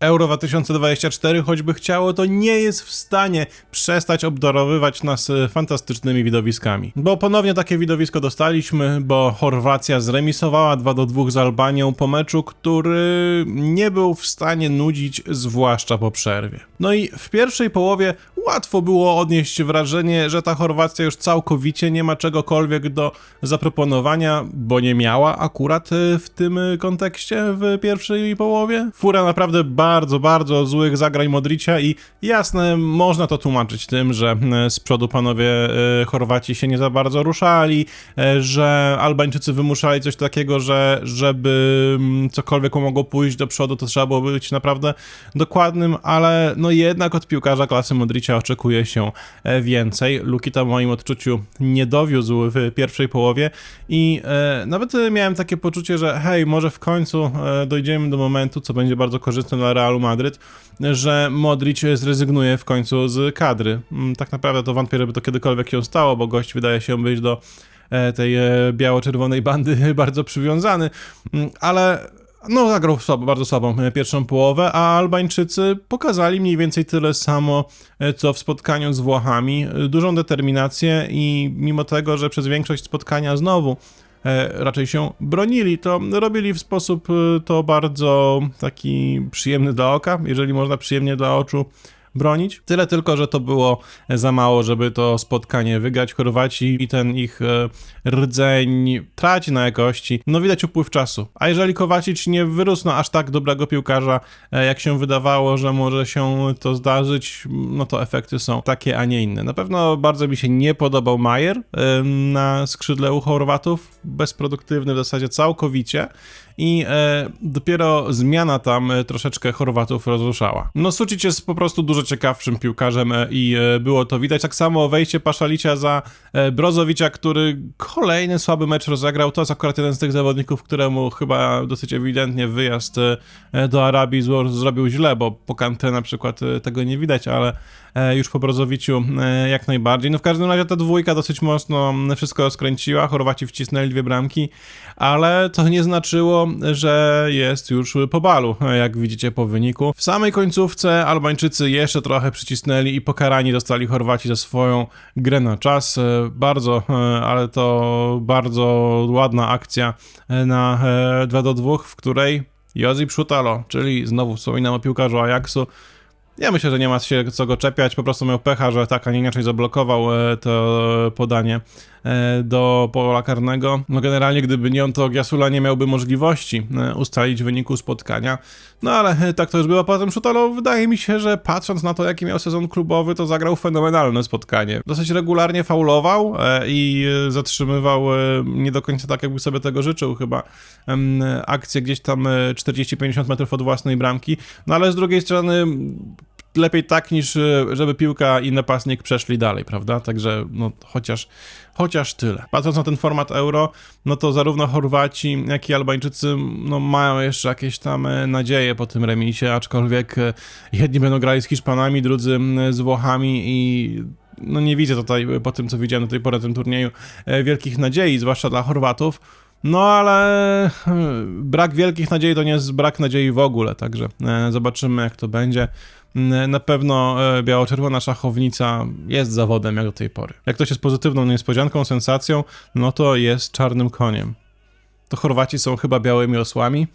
Euro 2024, choćby chciało, to nie jest w stanie przestać obdarowywać nas e, fantastycznymi widowiskami. Bo ponownie takie widowisko dostaliśmy, bo Chorwacja zremisowała 2 do 2 z Albanią po meczu, który nie był w stanie nudzić, zwłaszcza po przerwie. No i w pierwszej połowie łatwo było odnieść wrażenie, że ta Chorwacja już całkowicie nie ma czegokolwiek do zaproponowania, bo nie miała akurat e, w tym kontekście w pierwszej połowie. Fura naprawdę bardzo, bardzo złych zagrań Modricia i jasne, można to tłumaczyć tym, że e, z przodu panowie e, Chorwaci się nie za bardzo ruszali, że Albańczycy wymuszali coś takiego, że żeby mm, cokolwiek mogło pójść do przodu, to trzeba było być naprawdę dokładnym, ale no jednak od piłkarza klasy Modricia oczekuje się e, więcej. Lukita w moim odczuciu nie dowiózł w pierwszej połowie i e, nawet e, miałem takie poczucie, że hej, może w końcu dojdziemy do momentu, co będzie bardzo korzystne dla Realu Madryt, że Modric zrezygnuje w końcu z kadry. Mm, Tak naprawdę to wątpię, żeby to kiedykolwiek się stało, bo gość wydaje się być do tej biało-czerwonej bandy bardzo przywiązany, Mm, ale no zagrał słabo, bardzo słabą e, pierwszą połowę, a Albańczycy pokazali mniej więcej tyle samo, e, co w spotkaniu z Włochami. E, Dużą determinację i mimo tego, że przez większość spotkania znowu raczej się bronili, to robili w sposób to bardzo taki przyjemny dla oka, jeżeli można przyjemnie dla oczu bronić. Tyle tylko, że to było za mało, żeby to spotkanie wygrać. Chorwaci i ten ich e, rdzeń traci na jakości. No widać upływ czasu. A jeżeli Kowacic nie wyrósł na aż tak dobrego piłkarza, e, jak się wydawało, że może się to zdarzyć, no to efekty są takie, a nie inne. Na pewno bardzo mi się nie podobał Majer e, na skrzydle u Chorwatów. Bezproduktywny w zasadzie całkowicie i e, dopiero zmiana tam e, troszeczkę Chorwatów rozruszała. No Sucic jest po prostu dużo ciekawszym piłkarzem e, i e, było to widać. Tak samo wejście Paszalicia za e, Brozowicza, który kolejny słaby mecz rozegrał. To jest akurat jeden z tych zawodników, któremu chyba dosyć ewidentnie wyjazd do Arabii zrobił źle, bo po Kante na przykład tego nie widać, ale już po Brozowiciu jak najbardziej. No w każdym razie ta dwójka dosyć mocno wszystko skręciła, Chorwaci wcisnęli dwie bramki, ale to nie znaczyło, że jest już po balu, jak widzicie po wyniku. W samej końcówce Albańczycy jeszcze trochę przycisnęli i pokarani dostali Chorwaci za swoją grę na czas. E, Bardzo, e, ale to bardzo ładna akcja e, na 2 do 2, w której Josip Szutalo, czyli znowu wspominam o piłkarzu Ajaxu, ja myślę, że nie ma się co go czepiać, po prostu miał pecha, że tak, a nie inaczej zablokował to podanie do pola karnego. No generalnie, gdyby nie on, to Giasula nie miałby możliwości e, ustalić wyniku spotkania. No ale e, tak to już było. Potem Szutalo, wydaje mi się, że patrząc na to, jaki miał sezon klubowy, to zagrał fenomenalne spotkanie. Dosyć regularnie faulował e, i e, zatrzymywał e, nie do końca tak, jakby sobie tego życzył chyba em, akcję gdzieś tam e, 40-50 metrów od własnej bramki. No ale z drugiej strony lepiej tak niż e, żeby piłka i napastnik przeszli dalej, prawda? Także no chociaż, chociaż tyle. Patrząc na ten format euro, no to zarówno Chorwaci, jak i Albańczycy no mają jeszcze jakieś tam e, nadzieje po tym remisie, aczkolwiek e, jedni będą grali z Hiszpanami, drudzy z Włochami i no nie widzę tutaj po tym, co widziałem do tej pory na tym turnieju, wielkich nadziei, zwłaszcza dla Chorwatów. No ale hmm, brak wielkich nadziei to nie jest brak nadziei w ogóle, także e, zobaczymy jak to będzie. Mm, Na pewno e, biało-czerwona szachownica jest zawodem jak do tej pory. Jak ktoś jest pozytywną niespodzianką, sensacją, no to jest czarnym koniem. To Chorwaci są chyba białymi osłami,